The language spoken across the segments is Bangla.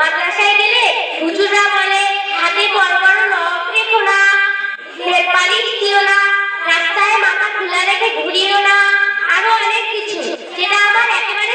মাদ্রাসায় গেলে হুজুরা বলে, হাতে বড় বড় নখ রেখো না পালিশ দিও না, রাস্তায় মাথা খোলা রেখে ঘুরিও না। আরও অনেক কিছু, যেটা আমার একেবারে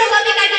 jogar minha